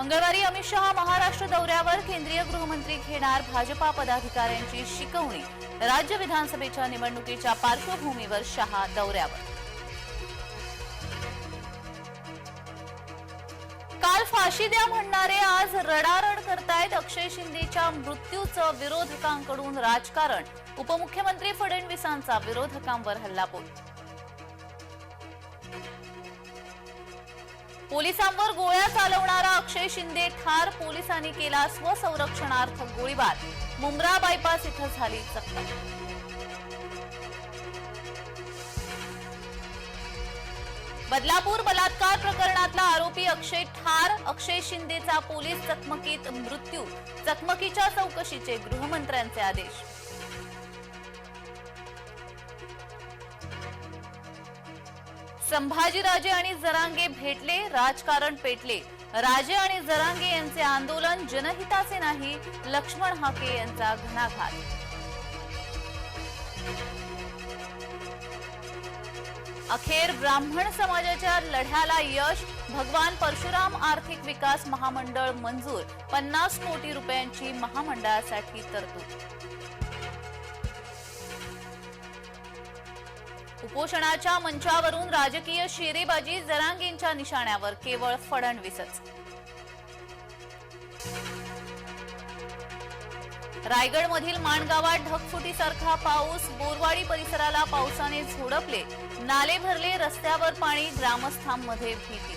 मंगळवारी अमित शहा महाराष्ट्र दौऱ्यावर केंद्रीय गृहमंत्री घेणार भाजपा पदाधिकाऱ्यांची शिकवणी. राज्य विधानसभेच्या निवडणुकीच्या पार्श्वभूमीवर शहा दौऱ्यावर. काल फाशी द्या म्हणणारे आज रडारड करतायत अक्षय शिंदेच्या मृत्यूचं विरोधकांकडून राजकारण. उपमुख्यमंत्री फडणवीसांचा विरोधकांवर हल्लाबोल. पोलिसांवर गोळ्या चालव शिंदे ठार पोलिसांनी केला स्वसंरक्षणार्थ गोळीबार. मुंब्रा बायपास इथं झाली चकमक. बदलापूर बलात्कार प्रकरणातला आरोपी अक्षय ठार अक्षय शिंदेचा पोलीस चकमकीत मृत्यू. चकमकीच्या चौकशीचे गृहमंत्र्यांचे आदेश. संभाजीराजे आणि जरांगे भेटले राजकारण पेटले. राजे आणि जरांगे यांचे आंदोलन जनहिताचे नाही लक्ष्मण हाके यांचा घणाघात. अखेर ब्राह्मण समाजाच्या लढ्याला यश भगवान परशुराम आर्थिक विकास महामंडळ मंजूर पन्नास कोटी रुपयांची महामंडळासाठी तरतूद. उपोषणाच्या मंचावरून राजकीय शेरेबाजी जरांगेंच्या निशाण्यावर केवळ फडणवीसच. रायगडमधील माणगावात ढगफुटीसारखा पाऊस बोरवाडी परिसराला पावसाने झोडपले. नाले भरले रस्त्यावर पाणी ग्रामस्थांमध्ये भीती.